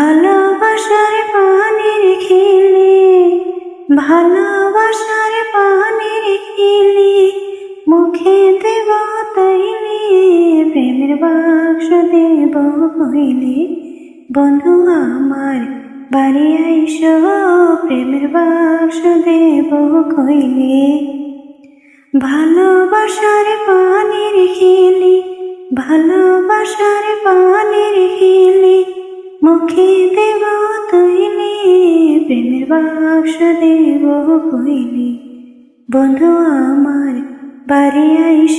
ভালোবাসার পানির খেলে, ভালোবাসার পানির খেলে, মুখে দেব তৈলে প্রেমের বাক্স দেব কইলে বন্ধু আমার, বাড়ি আইস, প্রেমের বাক্স দেব কইলে। ভালোবাসার পানির খেলি, ভালোবাসার পানির প্রেমের বাক্স দেব বন্ধু আমার, বাড়ি আইস,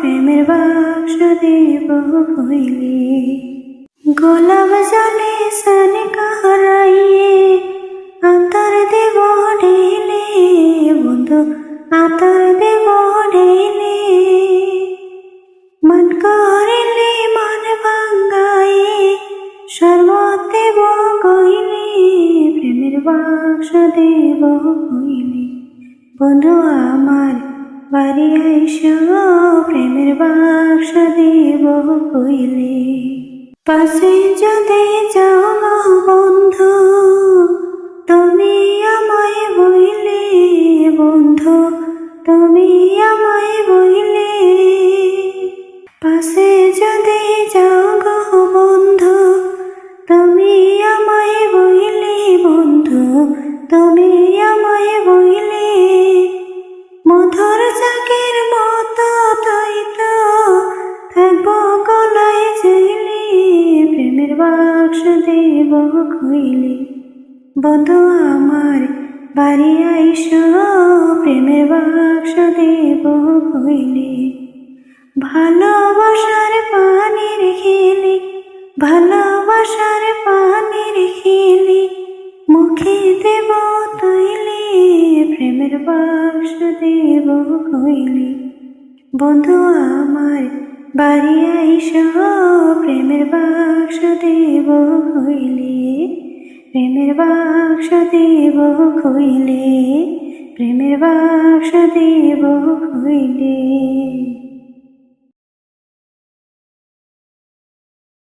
প্রেমের বাক্স দেব কইলি গোলাপ জলে সান কাহারাইয়ে, আতর দেব ঢেলে। বন্ধু, আতর দেব ঢেলে। মন করিলে মন ভাঙ্গায়ে শরবত দেব কইলে প্রেমের বাক্স দেব কইলে বন্ধু আমার, বাড়ি আইস, প্রেমের বাক্স দেব কইলে পাশে যদি যাও না বন্ধু, তুমি আমায় বইলে, বন্ধু, তুমি আমায় বইলে। পাশে কইলে বন্ধু আমার, বাড়ি আইস, প্রেমের বাক্স দেব হইলে। ভালোবাসার পানির খেলি ভালোবাসার পানির খেলি মুখে দেব তৈলি, প্রেমের বাক্স দেব কইলি বন্ধু আমার, বাড়ি আইস, প্রেমের বাক্স দেব কইলি প্রেমের বাক্স দেব খুইলে প্রেমের বাক্স দেব কইলে।